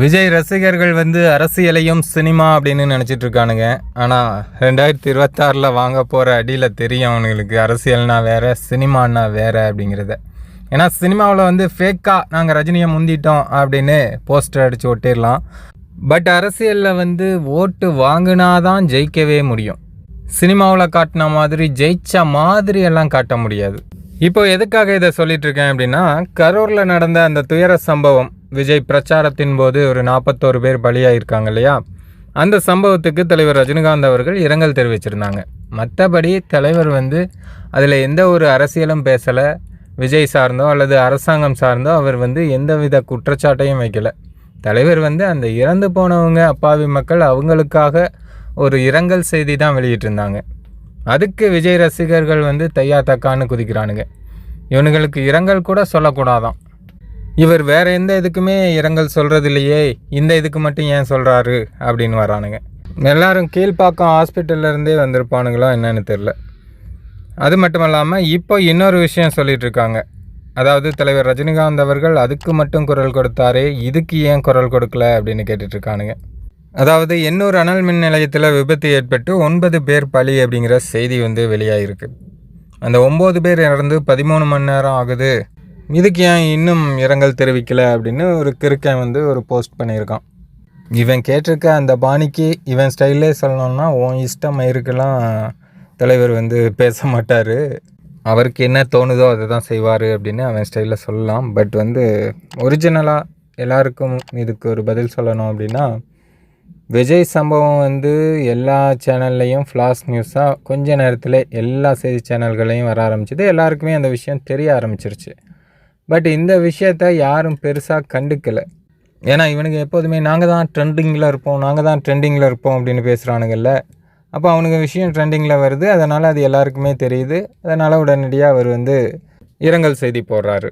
விஜய் ரசிகர்கள் வந்து அரசியலையும் சினிமா அப்படின்னு நினச்சிட்டு இருக்கானுங்க. ஆனால் ரெண்டாயிரத்தி இருபத்தாறில் வாங்க போகிற அடியில் தெரியும் அவனுங்களுக்கு அரசியல்னா வேறு சினிமானா வேறு அப்படிங்கிறத. ஏன்னா சினிமாவில் வந்து ஃபேக்காக நாங்கள் ரஜினியை முந்திட்டோம் அப்படின்னு போஸ்டர் அடித்து ஒட்டிடலாம். பட் அரசியலில் வந்து ஓட்டு வாங்கினாதான் ஜெயிக்கவே முடியும். சினிமாவில் காட்டின மாதிரி ஜெயிச்ச மாதிரி எல்லாம் காட்ட முடியாது. இப்போ எதுக்காக இதை சொல்லிட்டு இருக்கேன் அப்படின்னா கரூரில் நடந்த அந்த துயர சம்பவம் விஜய் பிரச்சாரத்தின் போது ஒரு நாற்பத்தோரு பேர் பலியாயிருக்காங்க இல்லையா? அந்த சம்பவத்துக்கு தலைவர் ரஜினிகாந்த் அவர்கள் இரங்கல் தெரிவிச்சிருந்தாங்க. மற்றபடி தலைவர் வந்து அதில் எந்த ஒரு அரசியலும் பேசலை. விஜய் சார்ந்தோ அல்லது அரசாங்கம் சார்ந்தோ அவர் வந்து எந்தவித குற்றச்சாட்டையும் வைக்கலை. தலைவர் வந்து அந்த இறந்து போனவங்க அப்பாவி மக்கள் அவங்களுக்காக ஒரு இரங்கல் செய்தி தான் வெளியிட்டிருந்தாங்க. அதுக்கு விஜய் ரசிகர்கள் வந்து தையா தக்கான்னு குதிக்கிறானுங்க. இவனுங்களுக்கு இரங்கல் கூட சொல்லக்கூடாதான். இவர் வேற எந்த இதுக்குமே இரங்கல் சொல்கிறது இல்லையே இந்த இதுக்கு மட்டும் ஏன் சொல்கிறாரு அப்படின்னு வரானுங்க. எல்லாரும் கீழ்ப்பாக்கம் ஹாஸ்பிட்டல்லேருந்தே வந்திருப்பானுங்களோ என்னன்னு தெரில அது மட்டும் இல்லாமல் இப்போ இன்னொரு விஷயம் சொல்லிகிட்டு இருக்காங்க. அதாவது தலைவர் ரஜினிகாந்த் அவர்கள் அதுக்கு மட்டும் குரல் கொடுத்தாரே இதுக்கு ஏன் குரல் கொடுக்கல அப்படின்னு கேட்டுட்ருக்கானுங்க அதாவது எண்ணூர் அனல் மின் நிலையத்தில் விபத்து ஏற்பட்டு ஒன்பது பேர் பலி அப்படிங்கிற செய்தி வந்து வெளியாகிருக்கு அந்த ஒம்பது பேர் இறந்து பதிமூணு மணி நேரம் ஆகுது. இதுக்கு ஏன் இன்னும் இரங்கல் தெரிவிக்கலை அப்படின்னு ஒரு கிறுக்கன் வந்து ஒரு போஸ்ட் பண்ணியிருக்கான். இவன் கேட்டிருக்க அந்த பாணிக்கு இவன் ஸ்டைலே சொல்லணும்னா உன் இஷ்டம் இருக்கலாம் தலைவர் வந்து பேச மாட்டார். அவருக்கு என்ன தோணுதோ அதை தான் செய்வார் அப்படின்னு அவன் ஸ்டைலில் சொல்லலாம். பட் வந்து ஒரிஜினலாக எல்லாருக்கும் இதுக்கு ஒரு பதில் சொல்லணும் அப்படின்னா விஜய் சம்பவம் வந்து எல்லா சேனல்லையும் ஃப்ளாஷ் நியூஸாக கொஞ்ச நேரத்தில் எல்லா செய்தி சேனல்களையும் வர ஆரம்பிச்சது. எல்லாருக்குமே அந்த விஷயம் தெரிய ஆரம்பிச்சிருச்சு. பட் இந்த விஷயத்த யாரும் பெருசாக கண்டுக்கலை. ஏன்னா இவனுக்கு எப்போதுமே நாங்கள் தான் ட்ரெண்டிங்கில் இருப்போம் நாங்கள் தான் ட்ரெண்டிங்கில் இருப்போம் அப்படின்னு பேசுகிறானுங்கல்ல அப்போ அவனுக்கு விஷயம் ட்ரெண்டிங்கில் வருது அதனால் அது எல்லாருக்குமே தெரியுது. அதனால் உடனடியாக அவர் வந்து இரங்கல் செய்தி போடுறாரு.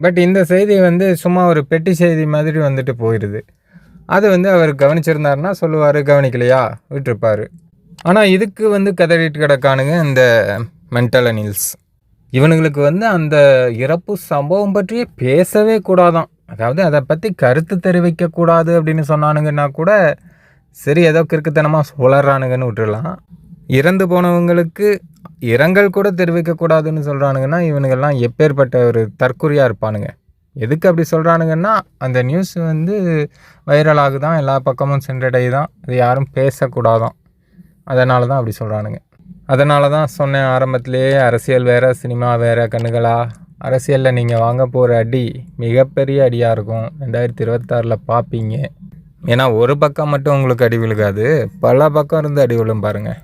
பட் இந்த செய்தி வந்து சும்மா ஒரு பெட்டி செய்தி மாதிரி வந்துட்டு போயிடுது அது வந்து அவர் கவனிச்சிருந்தாருன்னா சொல்லுவார் கவனிக்கலையா? விட்டுருப்பார். ஆனால் இதுக்கு வந்து கதறிட்டு கிடக்கானுங்க இந்த மென்டல் அனில்ஸ் இவனுங்களுக்கு வந்து அந்த இறப்பு சம்பவம் பற்றியே பேசவே கூடாதான். அதாவது அதை பற்றி கருத்து தெரிவிக்க கூடாது அப்படின்னு சொன்னானுங்கன்னா கூட சரி ஏதோ கிறுக்குத்தனமாக சுழறானுங்கன்னு விட்டுறலாம் இறந்து போனவங்களுக்கு இரங்கல் கூட தெரிவிக்கக்கூடாதுன்னு சொல்கிறானுங்கன்னா இவனுங்கெல்லாம் எப்பேற்பட்ட ஒரு தற்கொலையாக இருப்பானுங்க. எதுக்கு அப்படி சொல்கிறானுங்கன்னா அந்த நியூஸ் வந்து வைரல் ஆகுதான் எல்லா பக்கமும் சென்றடையுதான் அது யாரும் பேசக்கூடாதான். அதனால தான் அப்படி சொல்கிறானுங்க அதனால தான் சொன்னேன் ஆரம்பத்திலேயே அரசியல் வேறு சினிமா வேறு கண்ணுகளா? அரசியலில் நீங்கள் வாங்க போகிற அடி மிகப்பெரிய அடியாக இருக்கும். ரெண்டாயிரத்தி இருபத்தாறில் பார்ப்பீங்க ஏன்னா ஒரு பக்கம் மட்டும் உங்களுக்கு அடி விழுகாது பல பக்கம் இருந்து அடி விழும் பாருங்கள்